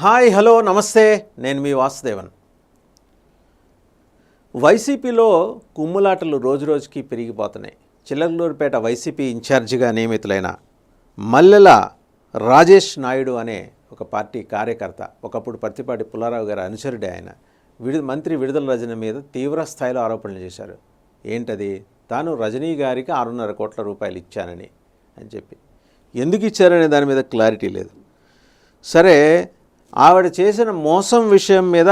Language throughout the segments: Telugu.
హాయ్ హలో నమస్తే. నేను మీ వాసుదేవన్. వైసీపీలో కుమ్ములాటలు రోజురోజుకి పెరిగిపోతున్నాయి. చిల్లర్లూరుపేట వైసీపీ ఇన్ఛార్జిగా నియమితులైన మల్లెల రాజేష్ నాయుడు అనే ఒక పార్టీ కార్యకర్త ఒకప్పుడు పత్తిపాటి పుల్లారావు గారి అనుచరుడే ఆయన విడు మంత్రి విడుదల రజని మీద తీవ్ర స్థాయిలో ఆరోపణలు చేశారు. ఏంటది? తాను రజనీ గారికి ఆరున్నర కోట్ల రూపాయలు ఇచ్చానని అని చెప్పి. ఎందుకు ఇచ్చారనే దాని మీద క్లారిటీ లేదు. సరే ఆవిడ చేసిన మోసం విషయం మీద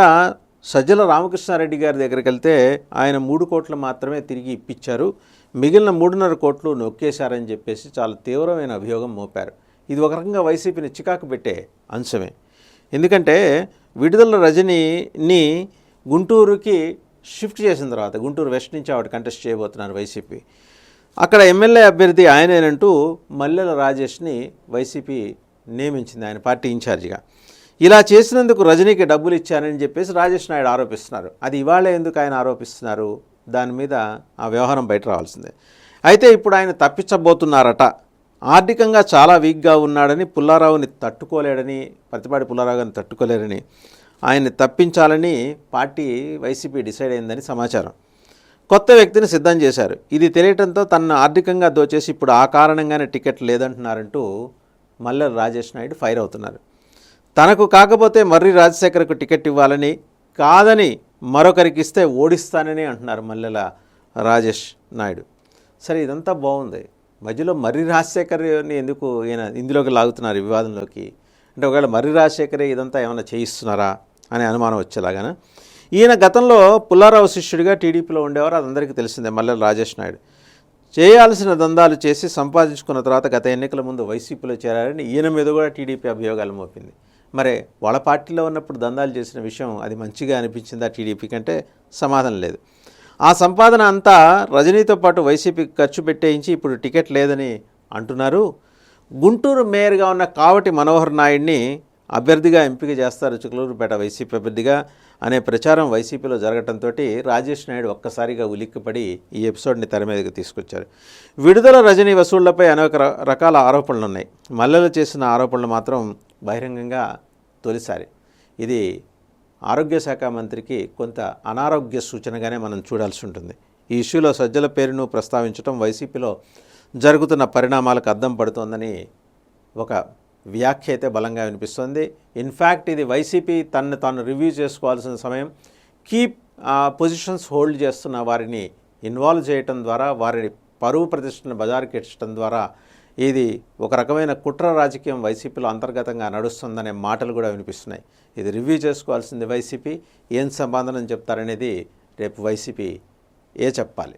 సజ్జల రామకృష్ణారెడ్డి గారి దగ్గరికి వెళ్తే ఆయన మూడు కోట్లు మాత్రమే తిరిగి ఇప్పించారు. మిగిలిన మూడున్నర కోట్లు నొక్కేశారని చెప్పేసి చాలా తీవ్రమైన అభియోగం మోపారు. ఇది ఒక రకంగా వైసీపీని చికాకు పెట్టే అంశమే. ఎందుకంటే విడుదల రజనీని గుంటూరుకి షిఫ్ట్ చేసిన తర్వాత గుంటూరు వెస్ట్ నుంచి ఆవిడ కంటెస్ట్ చేయబోతున్నారు వైసీపీ. అక్కడ ఎమ్మెల్యే అభ్యర్థి ఆయనేనంటూ మల్లెల రాజేష్ని వైసీపీ నియమించింది ఆయన పార్టీ ఇన్ఛార్జిగా. ఇలా చేసినందుకు రజనీకి డబ్బులు ఇచ్చానని చెప్పేసి రాజేష్ నాయుడు ఆరోపిస్తున్నారు. అది ఇవాళ ఎందుకు ఆయన ఆరోపిస్తున్నారు? దాని మీద ఆ వ్యవహారం బయట రావాల్సిందే. అయితే ఇప్పుడు ఆయన తప్పించబోతున్నారట. ఆర్థికంగా చాలా వీక్గా ఉన్నాడని పుల్లారావుని తట్టుకోలేడని ప్రతిపాటి పుల్లారావు గారిని తట్టుకోలేరని ఆయన్ని తప్పించాలని పార్టీ వైసీపీ డిసైడ్ అయిందని సమాచారం. కొత్త వ్యక్తిని సిద్ధం చేశారు. ఇది తెలియటంతో తనను ఆర్థికంగా దోచేసి ఇప్పుడు ఆ కారణంగానే టికెట్ లేదంటున్నారంటూ మల్లెల రాజేష్ నాయుడు ఫైర్ అవుతున్నారు. తనకు కాకపోతే మర్రి రాజశేఖర్కు టికెట్ ఇవ్వాలని కాదని మరొకరికి ఇస్తే ఓడిస్తానని అంటున్నారు మల్లెల రాజేష్ నాయుడు. సరే ఇదంతా బాగుంది. మధ్యలో మర్రి రాజశేఖర్ని ఎందుకు ఈయన ఇందులోకి లాగుతున్నారు వివాదంలోకి? అంటే ఒకవేళ మర్రి రాజశేఖరే ఇదంతా ఏమైనా చేయిస్తున్నారా అనే అనుమానం వచ్చేలాగాన? ఈయన గతంలో పుల్లారావు శిష్యుడిగా టీడీపీలో ఉండేవారు అది అందరికీ తెలిసిందే మల్లెల రాజేష్ నాయుడు. చేయాల్సిన దందాలు చేసి సంపాదించుకున్న తర్వాత గత ఎన్నికల ముందు వైసీపీలో చేరారని ఈయన మీద కూడా టీడీపీ అభియోగాలు మోపింది. మరి వాళ్ళ పార్టీలో ఉన్నప్పుడు దందాలు చేసిన విషయం అది మంచిగా అనిపించిందా టీడీపీ కంటే సమాధానం లేదు. ఆ సంపాదన అంతా రజనీతో పాటు వైసీపీకి ఖర్చు పెట్టేయించి ఇప్పుడు టికెట్ లేదని అంటున్నారు. గుంటూరు మేయర్గా ఉన్న కావటి మనోహర్ నాయుడిని అభ్యర్థిగా ఎంపిక చేస్తారు చిక్కలూరుపేట వైసీపీ అభ్యర్థిగా. అనే ప్రచారం వైసీపీలో జరగడంతో రాజేష్ నాయుడు ఒక్కసారిగా ఉలిక్కిపడి ఈ ఎపిసోడ్ని తెర మీదకి తీసుకొచ్చారు. విడుదల రజనీ వసూళ్ళపై అనేక రకాల ఆరోపణలు ఉన్నాయి మల్లెలు చేసిన ఆరోపణలు మాత్రం బహిరంగంగా తొలిసారి. ఇది ఆరోగ్య శాఖ మంత్రికి కొంత అనారోగ్య సూచనగానే మనం చూడాల్సి ఉంటుంది. ఈ ఇష్యూలో సజ్జల పేరును ప్రస్తావించడం వైసీపీలో జరుగుతున్న పరిణామాలకు అద్దం పడుతోందని ఒక వ్యాఖ్య అయితే బలంగా వినిపిస్తుంది. ఇన్ఫ్యాక్ట్ ఇది వైసీపీ తనను తాను రివ్యూ చేసుకోవాల్సిన సమయం. కీప్ పొజిషన్స్ హోల్డ్ చేస్తున్న వారిని ఇన్వాల్వ్ చేయటం ద్వారా వారి పరువు ప్రతిష్టను బజారుకెచ్చడం ద్వారా ఇది ఒక రకమైన కుట్ర రాజకీయం వైసీపీలో అంతర్గతంగా నడుస్తుందనే మాటలు కూడా వినిపిస్తున్నాయి. ఇది రివ్యూ చేసుకోవాల్సింది వైసీపీ. ఏం సంబంధం చెప్తారనేది రేపు వైసీపీ ఏ చెప్పాలి?